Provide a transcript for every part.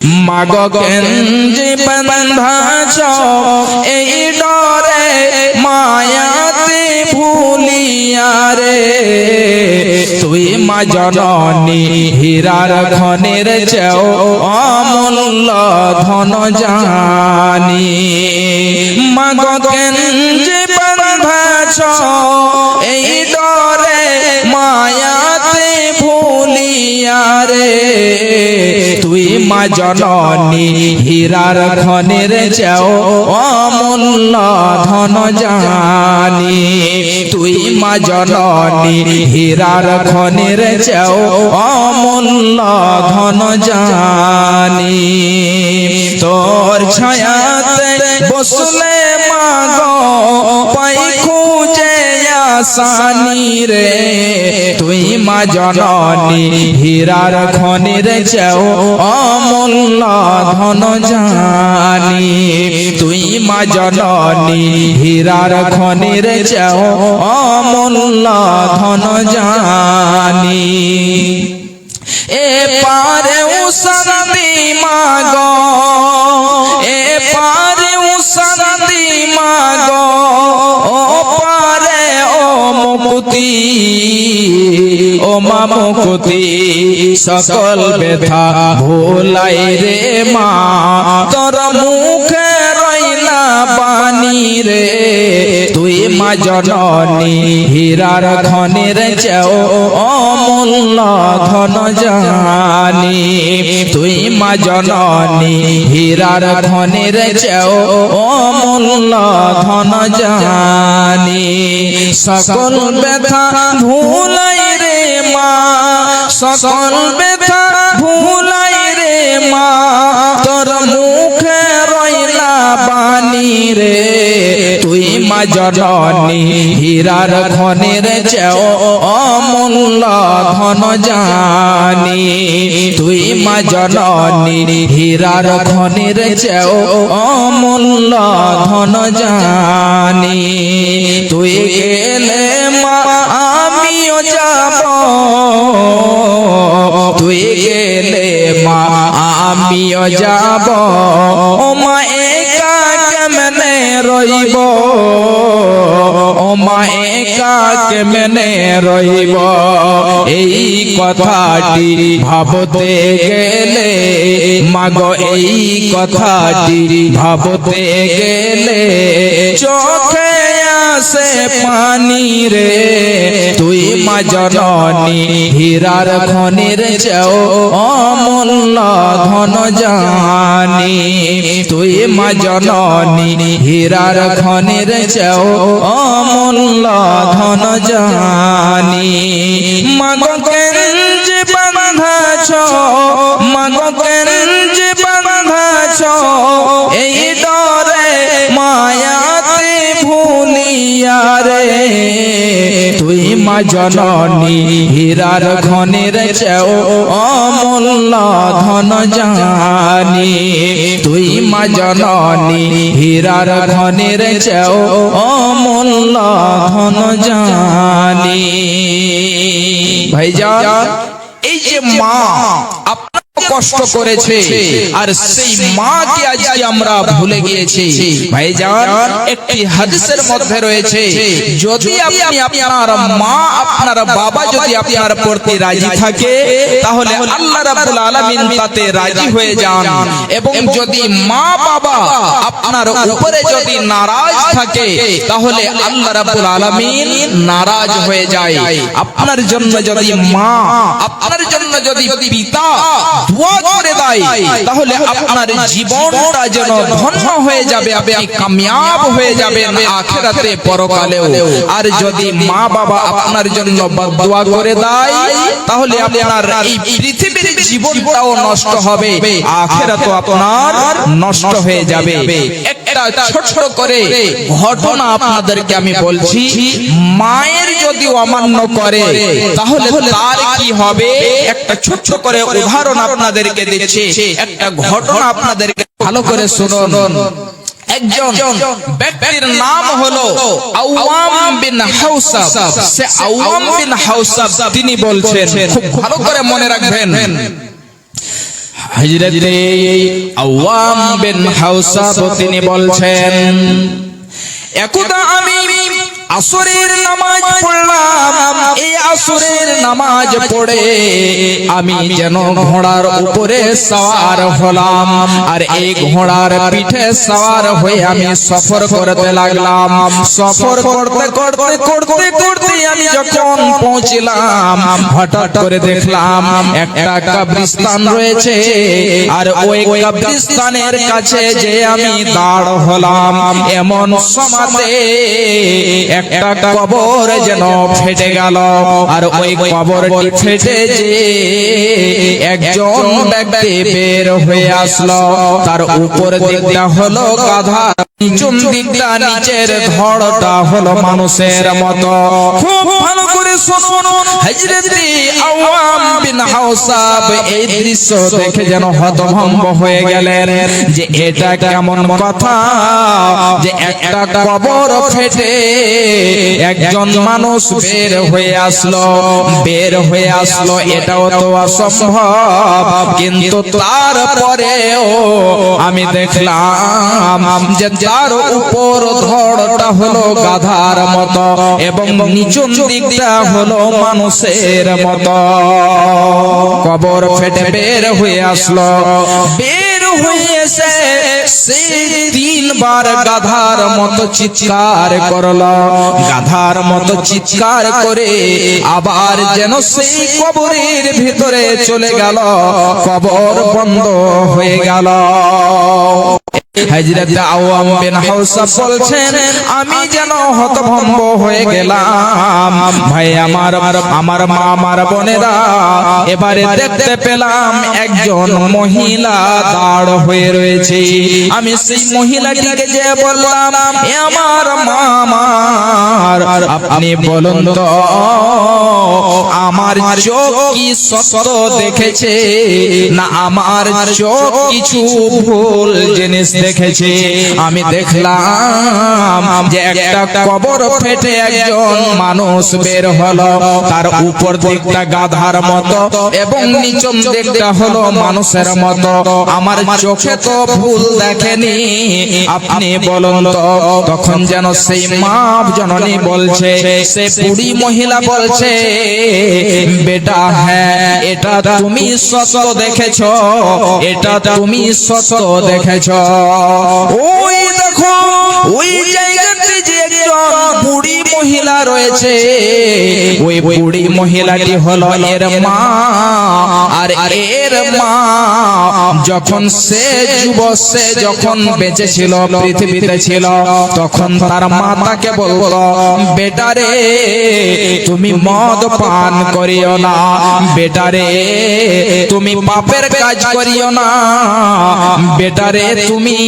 মাগ গেঞ্জি বন্ধাছ এই ডরে মায়াতে ভুলিয়া রে। তুই মা জননী হীরার খনের চেও অমূল্য ধন জানি। মাগ গেঞ্জি বন্ধাছ এই ডরে মায়াতে ভুলিয়া রে। মা জননী হীরার খনের চেও অমূল্য ধন জানি। তুই মা জননী হীরার খনের চেও অমূল্য ধন জানি। তোর ছায়াতে বসলে মাগ পাই খুঁজে আসানি রে। তুই মা জননী, হীরার খনির চেও অমূল্য ধন জানি। তুই মা জননী, হীরার খনির চেও অমূল্য ধন জানি। এ পারে উসন্দি মাগ, এ পারে উসন্দি মাগ, ও মুকুতি ও মা সকল ব্যথা ভোলাই রে মা। তোর মুখে রইলা পানি রে মা জননী হীরার খনের চেও অমূল্য ধন জানি। তুই মা জননী হীরার খনের চেও অমূল্য ধন জানি। সকল ব্যথা ভুলাই রে মা, সকল ব্যথা ভুলাই রে মা, তোর বাণী রে, তুই মা জননী, হীরার খনের চেও অমূল্য ধন জানি। তুই মা জননী, হীরার খনের চেও অমূল্য ধন জানি। তুই গেলে মা, আমিও যাব। তুই গেলে মা, আমিও যাব। ও মা রইব। ও মা একা কেমনে রইব? এই কথাটি ভাবতে গেলে, মাগ, এই কথাটি ভাবতে গেলে, চোখে আসে পানি রে। তুই মা জননী, হীরার খনির চেও অমূল্য ধন জানি। তুই মা জননী, হীরার খনির চেও অমূল্য ধন জানি। মাগ কেঞ্জ বাঁধাছ, মাগ কেঞ্জ রে, তুই মা জননী, হীরার খনির চেও অমূল্য ধন জানি। তুই মা জননী, হীরার খনির চেও অমূল্য ধন জানি। ভাইজান, এই যে মা কষ্ট করেছে। আর সেই মাকে আজকে আমরা ভুলে গিয়েছি। ভাইজান একটি হাদিসের মধ্যে রয়েছে। যদি আপনি আপনার মা আপনার বাবা যদি আপনার প্রতি রাজি থাকে তাহলে আল্লাহ রাব্বুল আলামিন তাতে রাজি হয়ে যান। এবং যদি মা বাবা আপনার উপরে যদি নারাজ থাকে তাহলে আল্লাহ রাব্বুল আলামিন নারাজ হয়ে যায়। আপনার জন্য যদি মা আপনার জন্য যদি পিতা দোয়া করে দেয় তাহলে আপনার জীবনটা যেন ধন্য হয়ে যাবে আপনি কামিয়াব হয়ে যাবেন আখেরাতে পরকালেও। আর যদি মা বাবা আপনার জন্য দোয়া করে দেয় তাহলে আপনার এই পৃথিবীর জীবনটাও নষ্ট হবে আখেরাতও আপনার নষ্ট হয়ে যাবে। একটা ছোট করে ঘটনা আপনাদেরকে আমি বলছি, মায়ের যদি অমান্য করে, তাহলে তার কি হবে? একটা ছোট করে উদাহরণ আপনাদেরকে একটা ঘটনা আপনাদেরকে ভালো করে শুনুন। একজন ব্যক্তির নাম হলো বিন তিনি বলছেন ভালো করে মনে রাখবেন। হজরতে বিন হাউসা তিনি বলছেন একদা আমি আসরের নামাজ পড়লাম। এই আসরের নামাজ পড়ে আমি যেন ঘোড়ার উপরে সওয়ার হলাম। আর এই ঘোড়ার পিঠে সওয়ার হয়ে আমি সফর করতে লাগলাম। সফর করতে করতে করতে করতে আমি যখন পৌঁছলাম, হঠাৎ করে দেখলাম একটা কবরিস্তান রয়েছে। আর ওই কবরিস্তানের কাছে যে আমি দাঁড় হলাম, এমন সমাতে একটা কবর যেন ফেটে গেল। আর ওই কবরটি ফেটে যে একজন ব্যক্তি বের হয়ে আসলো। তার উপর দিকটা হলো গাধা। নিচুম দিকটা নিচের ধড়টা হলো মানুষের মতো। খুব ভালো করে শুনুন হযরতে আওয়াম বিন হাউসাব এই দৃশ্য দেখে যেন হতভম্ব হয়ে গেলেন যে এটা কেমন কথা? যে একটা কবর ফেটে একজন মানুষ বের হয়ে আসলো। বের হয়ে আসলো এটাও তো অসম্ভব। কিন্তু তারপরেও আমি দেখলাম যে তার উপর ধড়টা হলো গাধার মতো এবং নিচুন দিকটা হলো মানুষের মতো। কবর ফেটে বের হয়ে আসলো। বের হয়ে সেই তিনবার গাধার মতো চিৎকার করল। গাধার মতো চিৎকার করে আবার যেন সেই কবরের ভিতরে চলে গেল। কবর বন্ধ হয়ে গেল। আমি যেন হতভম্ব হয়ে গেলাম। ভাই, আমার আমার মা, আমার বোনেরা, এবারে দেখতে পেলাম একজন মহিলা দাঁড় হয়ে রয়েছে। আমি সেই মহিলাটিকে যে বললাম আমার মা আপনি বলুন তো, আমার কি সত্য দেখেছে? না, আমার চোখ কিছু ভুল জিনিস দেখেছে আমি দেখলাম যে একটা কবর ফেটে একজন মানুষ বের হলো। তার উপর দিকটা গাধার মতো এবং নিচম দিকটা হলো মানুষের মতো। আমার চোখে তো ভুল দেখেনি। আপনি বলুন তো তখন যেন সেই মাপ জননী বলছে সে বুড়ি মহিলা বলছে বেটা হ্যাঁ এটা তুমি সত্য দেখেছ এটা তুমি সত্য দেখেছ। ওই দেখো ওই মহিলা রয়েছে। ওই বুড়ি মহিলাটি হলো এর মা, আর এর মা যখন সে যুব সে যখন বেঁচে ছিল পৃথিবীতে ছিল, তখন তার মা তাকে বলল বেটারে তুমি মদ পান করিও না। বেটারে তুমি পাপের কাজ করিও না। বেটারে তুমি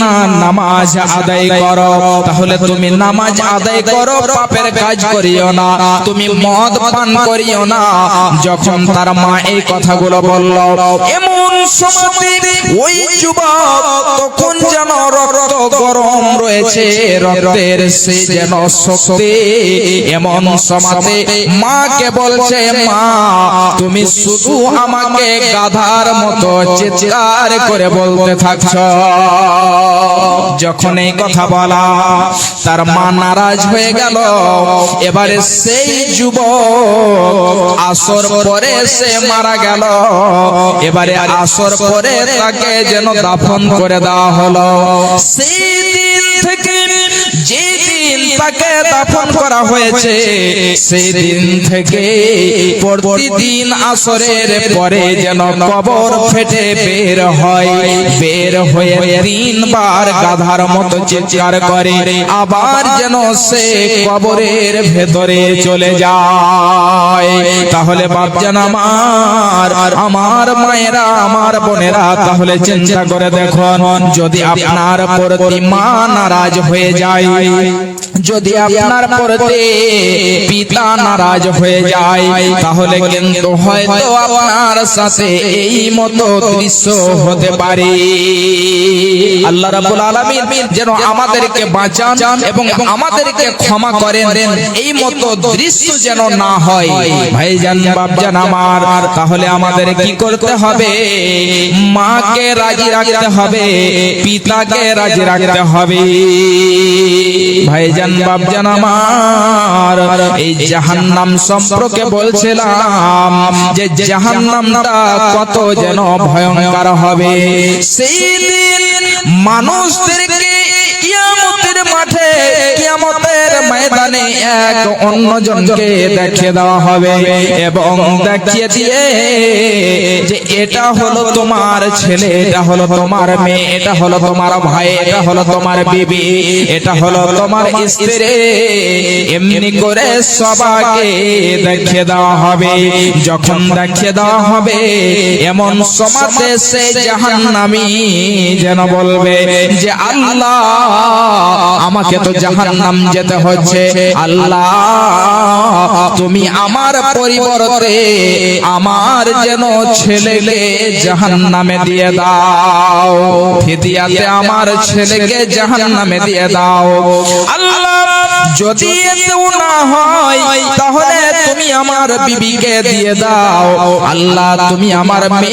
না নামাজ আদায় করো। তাহলে তুমি নামাজ আদায় করো পাপের কাজ করিও না। তুমি মদ পান করিও না। যখন তার মা এই কথাগুলো বলল এমন সময় ওই যুবক তখন যেন রক্ত গরম রয়েছে। রক্তের সে যেন শক্তি এমন সমাতে মাকে বলছে মা তুমি শুধু আমাকে গাধার মতো চিৎকার করে বলতে থাকছ। যখন এই কথা বলা তার মা নারাজ হয়ে গেল। এবারে সেই যুবক আসর পরে সে মারা গেল। এবারে আসর পরে তাকে যেন দাফন করে দেওয়া হলো। সেই দিন থেকে যে দিন তাকে দাফন করা হয়েছে সেই দিন থেকে প্রতিদিন আসরের পরে যেন কবর ফেটে বের হয় বের হয়ে তিনবার গাধার মতো চিৎকার করে আবার যেন সে কবরের ভেতরে চলে যায়। তাহলে বাপজান আমার আমার মায়েরা আমার বোনেরা তাহলে চিন্তা করে দেখুন যদি আপনার প্রতি মা নারাজ হয়ে যায় যদি আপনার পরতে পিতা নারাজ হয়ে যায় তাহলে কিন্তু হয়তো আপনার সাথে এই মতো দৃশ্য হতে পারে। আল্লাহ রাব্বুল আলামিন যেন আমাদেরকে বাঁচান এবং আমাদেরকে ক্ষমা করেন এই মতো দৃশ্য যেন না হয়। ভাইজান বাপজান আমার তাহলে আমাদের কি করতে হবে? মাকে রাজি রাখতে হবে পিতাকে রাজি রাখতে হবে। ভাইজান বাবজান আমার, এই জাহান্নাম সম্পর্কে বলছিলাম যে জাহান্নামটা কত যেন ভয়ঙ্কর হবে। সেই দিন মানুষদেরকে কিয়ামতের মাঠে, কিয়ামতের ময়দানে এক অন্য জনকে দেখিয়ে দেওয়া হবে এবং দেখিয়ে দিয়ে যে এটা হলো তোমার ছেলে, এটা হলো তোমার মেয়ে, এটা হলো তোমার ভাই, এটা হলো তোমার বিবি, এটা হলো তোমার স্ত্রী। এমনি করে সবাইকে দেখিয়ে দেওয়া হবে। যখন দেখিয়ে দেওয়া হবে, এমন সমাজে সে জাহান্নামী যেন বলবে যে আল্লাহ আমাকে তো জাহান্নাম যেতে হচ্ছে। আল্লাহ তুমি আমার পরিবর্তে আমার যেন ছেলেকে জাহান্নামে দিয়ে দাও। ফিদিয়াতে আমার ছেলেকে জাহান্নামে দিয়ে দাও। আল্লাহ যদি এতেও না হয় তাহলে তুমি আমার বিবিকে দিয়ে দাও। আল্লাহ তুমি আমার মেয়ে